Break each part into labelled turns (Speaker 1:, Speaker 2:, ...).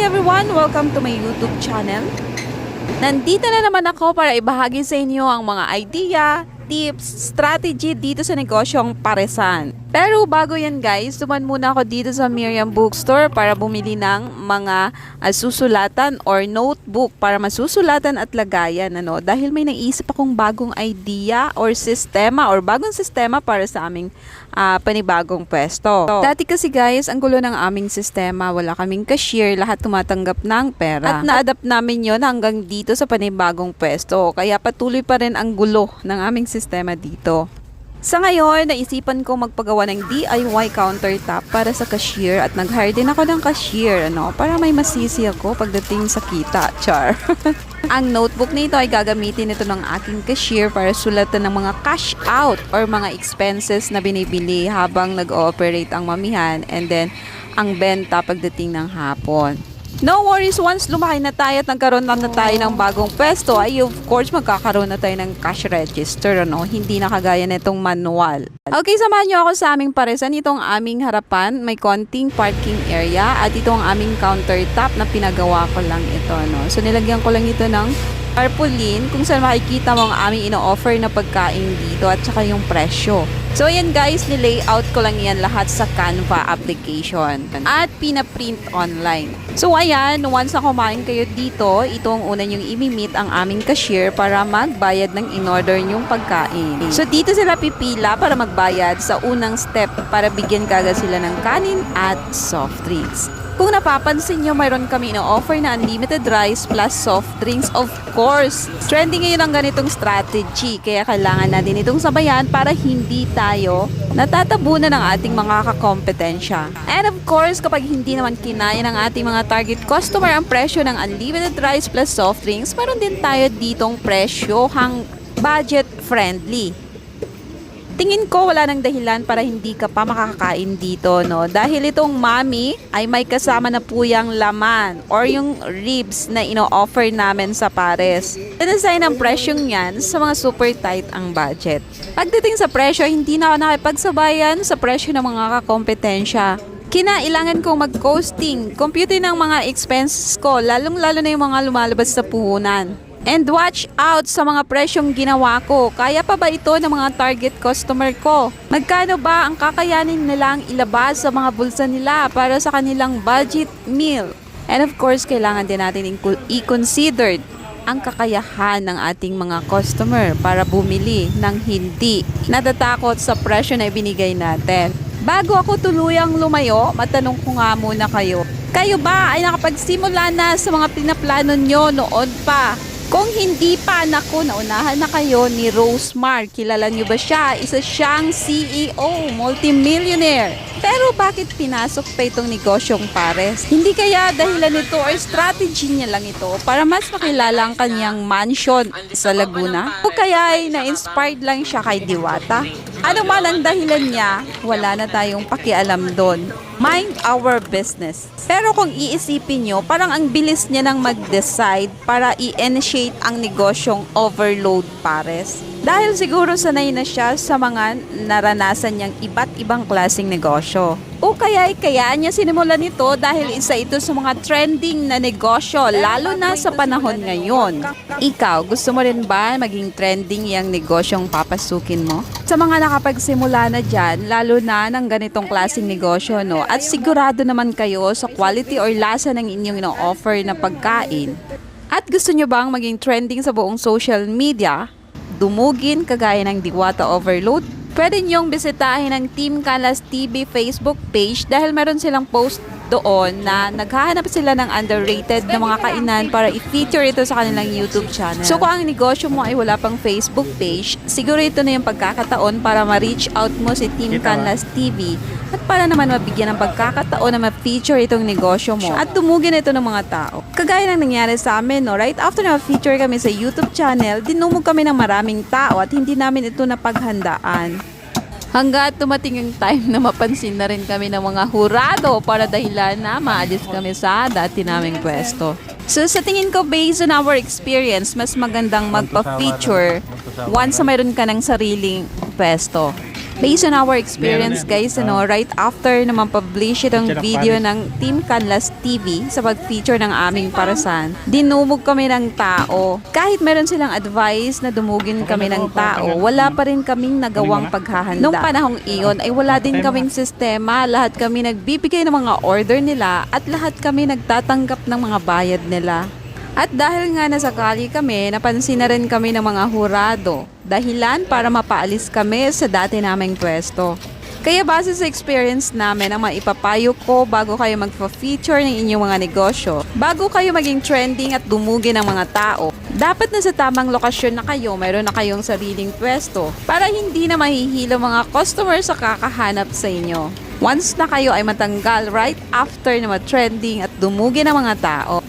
Speaker 1: Everyone! Welcome to my YouTube channel. Nandito na naman ako para ibahagi sa inyo ang mga idea, tips, strategy dito sa negosyong paresan. Pero bago yan guys, duman muna ako dito sa Miriam Bookstore para bumili ng mga ah, susulatan or notebook para masusulatan at lagayan. Ano? Dahil may naisip akong bagong idea or sistema or bagong sistema para sa aming ah, panibagong pwesto. Dati kasi guys, ang gulo ng aming sistema, wala kaming cashier, lahat tumatanggap ng pera. At na-adapt namin yon hanggang dito sa panibagong pwesto. Kaya patuloy pa rin ang gulo ng aming sistema dito. Sa ngayon, naisipan ko magpagawa ng DIY countertop para sa cashier at nag-hire din ako ng cashier ano, para may masisi ako pagdating sa kita. Char. Ang notebook na ito ay gagamitin ito ng aking cashier para sulatan ng mga cash out or mga expenses na binibili habang nag-ooperate ang mamihan and then ang benta pagdating ng hapon. No worries, once lumaki na tayo at nagkaroon na, na tayo ng bagong pwesto, ay of course magkakaroon na tayo ng cash register, ano? Hindi na kagaya nitong manual. Okay, samahan nyo ako sa aming paresan. Itong aming harapan, may konting parking area at ito ang aming countertop na pinagawa ko lang ito, no? So nilagyan ko lang ito ng tarpaulin kung saan makikita mo ang aming ino-offer na pagkain dito at saka yung presyo. So ayan guys, nilayout ko lang yan lahat sa Canva application at pinaprint online. So ayan, once na kumain kayo dito, itong una yung imi-meet ang aming cashier para magbayad ng in-order nyong pagkain. So dito sila pipila para magbayad sa unang step para bigyan kagad sila ng kanin at soft drinks. Kung napapansin nyo, mayroon kami ino-offer na unlimited rice plus soft drinks. Of course, trending ngayon ang ganitong strategy. Kaya kailangan natin itong sabayan para hindi tayo natatabunan ng ating mga kakompetensya. And of course, kapag hindi naman kinaya ng ating mga target customer ang presyo ng unlimited rice plus soft drinks, mayroon din tayo ditong presyo hang budget friendly tingin ko wala nang dahilan para hindi ka pa makakakain dito, no? Dahil itong mami ay may kasama na po yung laman or yung ribs na ino-offer namin sa pares. Design ang presyong yan sa mga super tight ang budget. Pagdating sa presyo, hindi na ako nakipagsabayan sa presyo ng mga kakompetensya. Kinailangan kong mag-costing, compute ng mga expenses ko, lalong-lalo na yung mga lumalabas sa puhunan. And watch out sa mga presyong ginawa ko. Kaya pa ba ito ng mga target customer ko? Magkano ba ang kakayanin nilang ilabas sa mga bulsa nila para sa kanilang budget meal? And of course, kailangan din natin i- i-consider ang kakayahan ng ating mga customer para bumili ng hindi natatakot sa presyo na ibinigay natin. Bago ako tuluyang lumayo, matanong ko nga muna kayo. Kayo ba ay nakapagsimula na sa mga pinaplano nyo noon pa? Kung hindi pa, naku, naunahan na kayo ni Rosemar. Kilala niyo ba siya? Isa siyang CEO, multimillionaire. Pero bakit pinasok pa itong negosyong pares? Hindi kaya dahilan nito or strategy niya lang ito para mas makilala ang kanyang mansion sa Laguna? O kaya ay na-inspired lang siya kay Diwata? Ano man ang dahilan niya, wala na tayong pakialam doon. Mind our business. Pero kung iisipin nyo, parang ang bilis niya nang mag-decide para i-initiate ang negosyong overload pares. Dahil siguro sanay na siya sa mga naranasan niyang iba't ibang klaseng negosyo. O kaya kaya niya sinimulan ito dahil isa ito sa mga trending na negosyo lalo na sa panahon ngayon. Ikaw, gusto mo rin ba maging trending yung negosyong papasukin mo? Sa mga nakapagsimula na dyan, lalo na ng ganitong klaseng negosyo, no? At sigurado naman kayo sa quality or lasa ng inyong ino-offer na pagkain. At gusto nyo bang maging trending sa buong social media? Dumugin kagaya ng Diwata Overload? Pwede nyong bisitahin ang Team Kalas TV Facebook page dahil meron silang post doon na naghahanap sila ng underrated na mga kainan para i-feature ito sa kanilang YouTube channel. So kung ang negosyo mo ay wala pang Facebook page, siguro ito na yung pagkakataon para ma-reach out mo si Team Canlas TV at para naman mabigyan ng pagkakataon na ma-feature itong negosyo mo at tumugin ito ng mga tao. Kagaya ng nangyari sa amin, no, right after na feature kami sa YouTube channel, dinumog kami ng maraming tao at hindi namin ito napaghandaan. Hanggat tumating yung time na mapansin na rin kami ng mga hurado para dahilan na maalis kami sa dati naming pwesto. So sa tingin ko, based on our experience, mas magandang magpa-feature once mayroon ka ng sariling pwesto. Based on our experience guys, ano, right after na ma-publish itong video ng Team Canlas TV sa pag-feature ng aming parasan, dinumog kami ng tao. Kahit meron silang advice na dumugin kami ng tao, wala pa rin kaming nagawang paghahanda. Nung panahong iyon ay wala din kaming sistema, lahat kami nagbibigay ng mga order nila at lahat kami nagtatanggap ng mga bayad nila. At dahil nga nasakali kami, napansin na rin kami ng mga hurado. Dahilan para mapaalis kami sa dati naming pwesto. Kaya base sa experience namin ang maipapayo ko bago kayo magpa-feature ng inyong mga negosyo, bago kayo maging trending at dumugin ng mga tao, dapat na sa tamang lokasyon na kayo, mayroon na kayong sariling pwesto para hindi na mahihilo mga customer sa kakahanap sa inyo. Once na kayo ay matanggal right after na ma-trending at dumugin ng mga tao,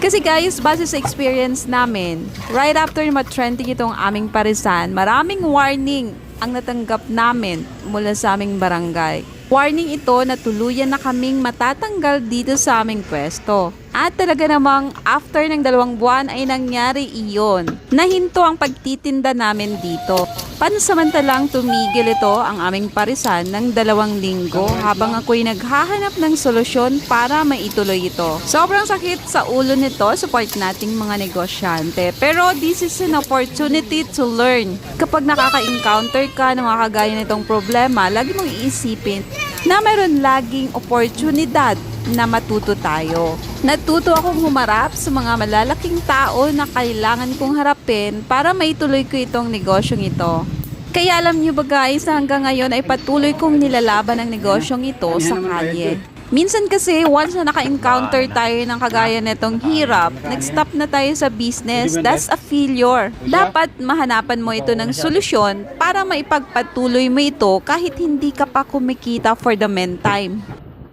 Speaker 1: kasi guys, base sa experience namin, right after ma-trending itong aming parisan, maraming warning ang natanggap namin mula sa aming barangay. Warning ito na tuluyan na kaming matatanggal dito sa aming pwesto. At talaga namang after ng dalawang buwan ay nangyari iyon. Nahinto ang pagtitinda namin dito. Pansamantalang tumigil ito ang aming parisan ng dalawang linggo habang ako'y naghahanap ng solusyon para maituloy ito. Sobrang sakit sa ulo nito, support nating mga negosyante. Pero this is an opportunity to learn. Kapag nakaka-encounter ka ng mga kagaya nitong problema, lagi mong iisipin na mayroon laging oportunidad na matuto tayo. Natuto akong humarap sa mga malalaking tao na kailangan kong harapin para maituloy ko itong negosyong ito. Kaya alam niyo ba guys, hanggang ngayon ay patuloy kong nilalaban ang negosyong ito sa kalye. Minsan kasi, once na naka-encounter tayo ng kagaya nitong hirap, nag-stop na tayo sa business, that's a failure. Dapat mahanapan mo ito ng solusyon para maipagpatuloy mo ito kahit hindi ka pa kumikita for the meantime.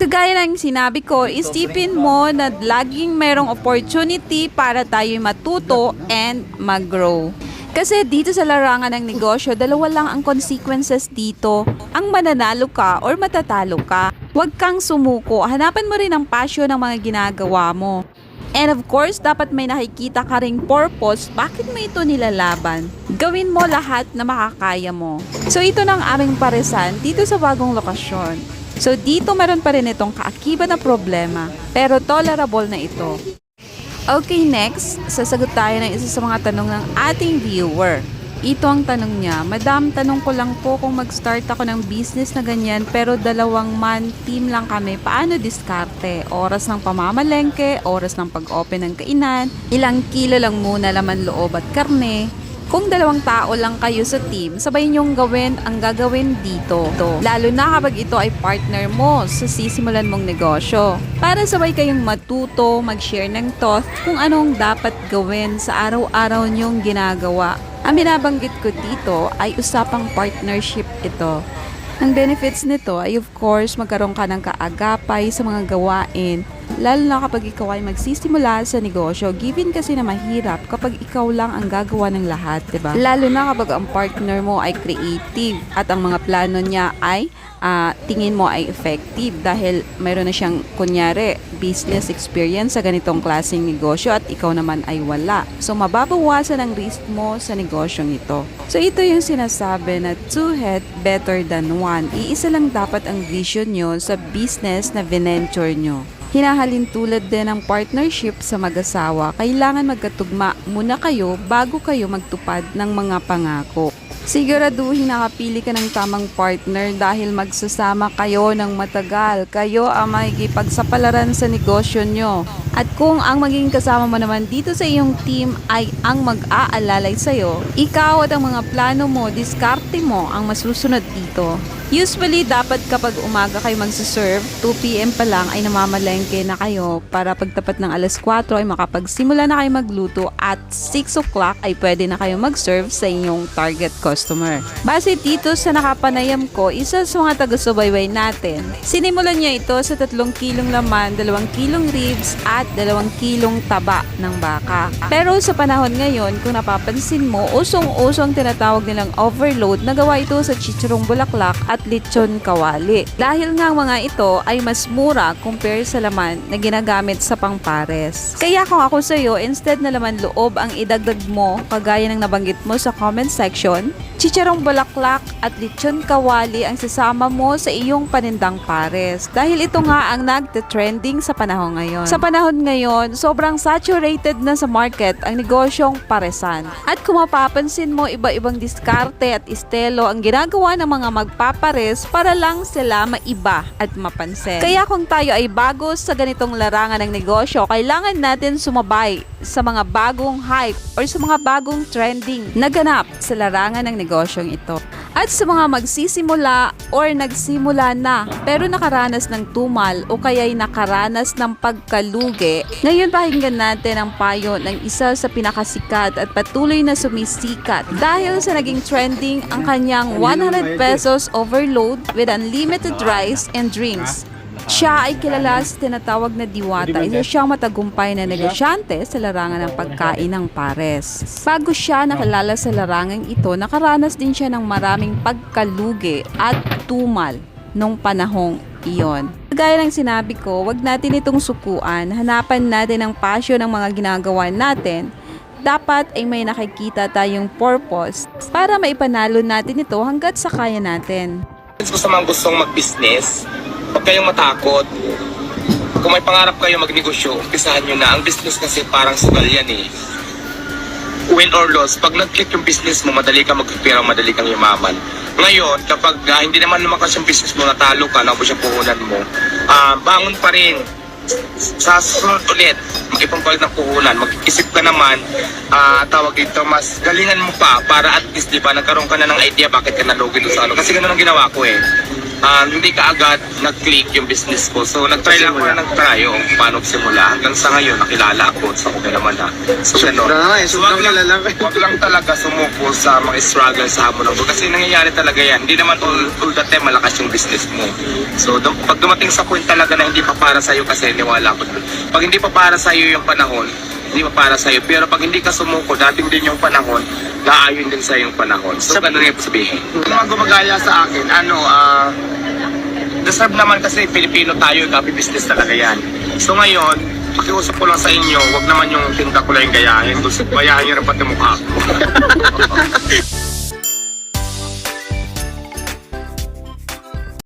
Speaker 1: Kagaya ng sinabi ko, isipin mo na laging merong opportunity para tayo matuto and mag-grow. Kasi dito sa larangan ng negosyo, dalawa lang ang consequences dito. Ang mananalo ka or matatalo ka. Huwag kang sumuko. Hanapan mo rin ang passion ng mga ginagawa mo. And of course, dapat may nakikita ka ring purpose bakit mo ito nilalaban. Gawin mo lahat na makakaya mo. So ito na ang aming paresan dito sa bagong lokasyon. So dito meron pa rin itong kaakibat na problema, pero tolerable na ito. Okay, next, sasagot tayo ng isa sa mga tanong ng ating viewer. Ito ang tanong niya, Madam, tanong ko lang po kung mag-start ako ng business na ganyan pero dalawang man team lang kami, paano diskarte? Oras ng pamamalengke, oras ng pag-open ng kainan, ilang kilo lang muna laman loob at karne, kung dalawang tao lang kayo sa team, sabay niyong gawin ang gagawin dito. Lalo na kapag ito ay partner mo sa sisimulan mong negosyo. Para sabay kayong matuto, mag-share ng thought kung anong dapat gawin sa araw-araw niyong ginagawa. Ang binabanggit ko dito ay usapang partnership ito. Ang benefits nito ay of course magkaroon ka ng kaagapay sa mga gawain lalo na kapag ikaw ay magsisimula sa negosyo given kasi na mahirap kapag ikaw lang ang gagawa ng lahat, 'di ba? Lalo na kapag ang partner mo ay creative at ang mga plano niya ay ah, tingin mo ay effective dahil mayroon na siyang kunyari business experience sa ganitong klaseng negosyo at ikaw naman ay wala. So mababawasan ang risk mo sa negosyong ito. So ito yung sinasabi na two head better than one. Iisa lang dapat ang vision nyo sa business na venture nyo. Hinahalin tulad din ng partnership sa mag-asawa. Kailangan magkatugma muna kayo bago kayo magtupad ng mga pangako. Siguraduhin nakapili ka ng tamang partner dahil magsasama kayo ng matagal. Kayo ang makikipagsapalaran sa negosyo nyo. At kung ang magiging kasama mo naman dito sa iyong team ay ang mag-aalalay sa'yo, ikaw at ang mga plano mo, diskarte mo ang masusunod dito. Usually, dapat kapag umaga kayo magsaserve, 2pm pa lang ay namamalengke na kayo para pagtapat ng alas 4 ay makapagsimula na kayo magluto at 6 o'clock ay pwede na kayo mag-serve sa inyong target customer. Base dito sa nakapanayam ko, isa sa mga taga-subayway natin, sinimulan niya ito sa 3 kilong laman, 2 kilong ribs at 2 kilong taba ng baka. Pero sa panahon ngayon, kung napapansin mo, usong-usong tinatawag nilang overload na gawa ito sa chichirong bulaklak at at lechon kawali. Dahil nga ang mga ito ay mas mura compare sa laman na ginagamit sa pangpares. Kaya kung ako sa iyo, instead na laman loob ang idagdag mo kagaya ng nabanggit mo sa comment section, chicharong bulaklak at lechon kawali ang sasama mo sa iyong panindang pares. Dahil ito nga ang nagte-trending sa panahon ngayon. Sa panahon ngayon, sobrang saturated na sa market ang negosyong paresan. At kung mapapansin mo, iba-ibang diskarte at estelo ang ginagawa ng mga magpapares para lang sila maiba at mapansin. Kaya kung tayo ay bago sa ganitong larangan ng negosyo, kailangan natin sumabay sa mga bagong hype or sa mga bagong trending na ganap sa larangan ng negosyong ito. At sa mga magsisimula or nagsimula na pero nakaranas ng tumal o kaya'y nakaranas ng pagkalugi, ngayon pakinggan natin ang payo ng isa sa pinakasikat at patuloy na sumisikat dahil sa naging trending ang kanyang 100 pesos overload with unlimited rice and drinks. Siya ay kilala sa tinatawag na diwata. Isa siyang matagumpay na negosyante sa larangan ng pagkain ng pares. Bago siya nakilala sa larangang ito, nakaranas din siya ng maraming pagkalugi at tumal nung panahong iyon. Gaya ng sinabi ko, wag natin itong sukuan. Hanapan natin ang pasyo ng mga ginagawa natin dapat ay may nakikita tayong purpose para maipanalo natin ito hanggat sa kaya natin.
Speaker 2: Kung sa mga gustong mag-business, huwag kayong matakot. Kung may pangarap kayo magnegosyo, umpisahan nyo na. Ang business kasi parang sugal yan eh. Win or loss, pag nag-click yung business mo, madali ka magpipira, madali kang yumaman. Ngayon, kapag ah, hindi naman lumakas yung business mo, natalo ka, naubos yung puhunan mo, ah, bangon pa rin. Sa susunod ulit, mag-ipangpalit ng puhunan, mag-isip ka naman, ah, tawag dito, mas galingan mo pa para at least, di ba, nagkaroon ka na ng idea bakit ka nalugi doon sa ano. Kasi ganun ang ginawa ko eh. Ah, hindi ka agad nag-click yung business ko. So, nag-try lang ako na nag-try yung paano simula. Hanggang sa ngayon, nakilala ako. So, okay naman na. So, ganun.
Speaker 3: Eh,
Speaker 2: So, wag lang,
Speaker 3: ko.
Speaker 2: wag lang talaga sumuko sa mga struggle sa hamon buhay. Kasi nangyayari talaga yan. Hindi naman all, all the time malakas yung business mo. So, dum- pag dumating sa point talaga na hindi pa para sa'yo kasi niwala ko. Pag hindi pa para sa'yo yung panahon, hindi pa para sa'yo. Pero pag hindi ka sumuko, dating din yung panahon, naayon din sa yung panahon. So, ganun yung sabihin. Yung mga gumagaya sa akin, ano, ah, deserve naman kasi Pilipino tayo, copy business talaga yan. So ngayon, pakiusap ko lang sa inyo, wag naman yung tinta ko lang gayahin. Gusto gayahin nyo rin pati mukha ko.